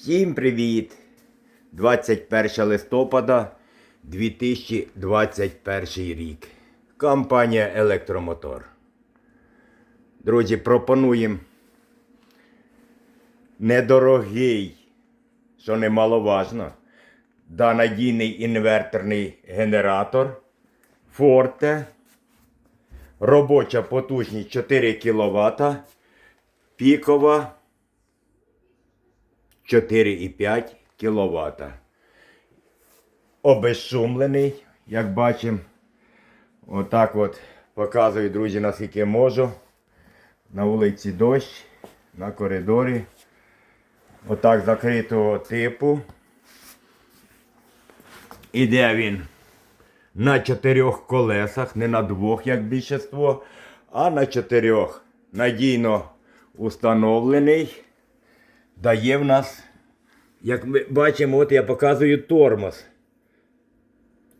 Всім привіт! 21 листопада 2021 рік. Компанія Електромотор. Друзі, пропонуємо недорогий, що немаловажно, да надійний інверторний генератор Forte. Робоча потужність 4 кВт. Пікова 4,5 кВт. Обезшумлений, як бачимо. Отак от показую, друзі, наскільки можу. На вулиці дощ, на коридорі. Отак закритого типу. Іде він на чотирьох колесах, не на двох, як більшість, а на чотирьох. Надійно установлений дає в нас, як ми бачимо, от я показую тормоз.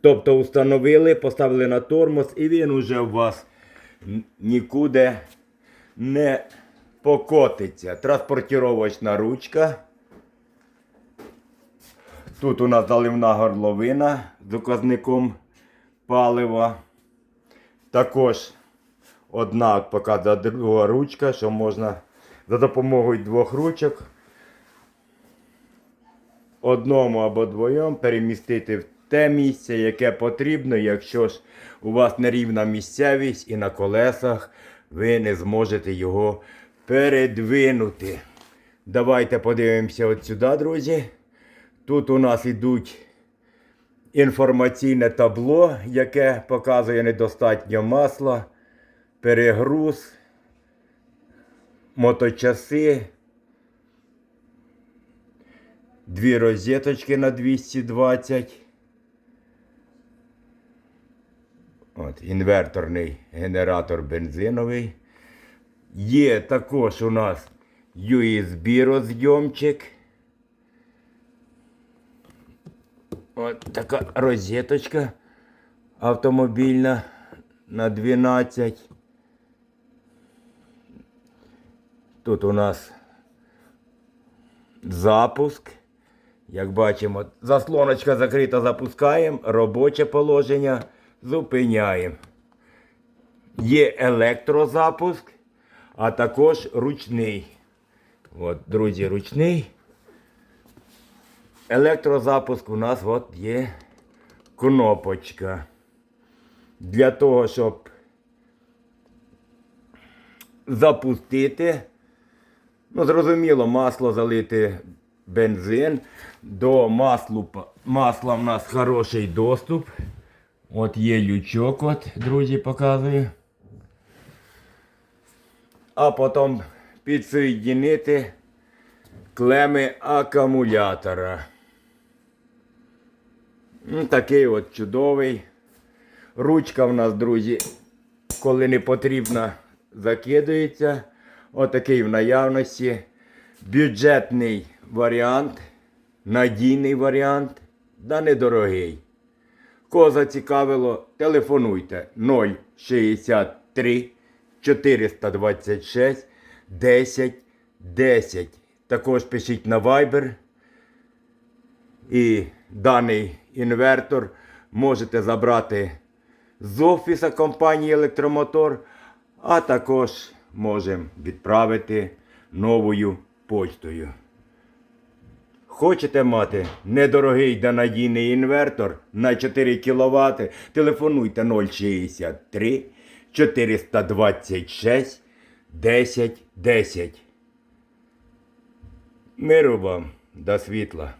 Тобто установили, поставили на тормоз і він уже у вас нікуди не покотиться. Транспортировочна ручка. Тут у нас заливна горловина з указником палива. Також одна показує друга ручка, що можна за допомогою двох ручок одному або двоєм перемістити в те місце, яке потрібно, якщо ж у вас нерівна місцевість і на колесах ви не зможете його передвинути. Давайте подивимося от сюди, друзі. Тут у нас ідуть інформаційне табло, яке показує недостатньо масла, перегруз, моточаси. Дві розеточки на 220. От, інверторний генератор бензиновий. Є також у нас USB розйомчик. От така розеточка автомобільна на 12. Тут у нас запуск. Як бачимо, заслоночка закрита, запускаємо, робоче положення зупиняємо. Є електрозапуск, а також ручний. От, друзі, ручний. Електрозапуск у нас от є кнопочка. Для того, щоб запустити Ну, зрозуміло, масло залити бензин. До маслу, масла в нас хороший доступ. От є лючок, от, друзі, показую. А потім підсоєдинити клеми акумулятора. Такий от чудовий. Ручка в нас, друзі, коли не потрібна, закидується. Отакий в наявності. Бюджетний варіант, надійний варіант, да недорогий. Кого зацікавило, телефонуйте 063 426 10 10. Також пишіть на Viber. І даний інвертор можете забрати з офіса компанії Електромотор, а також можемо відправити новою почтою. Хочете мати недорогий та надійний інвертор на 4 кВт? Телефонуйте 063 426 1010. 10. Миру вам до світла.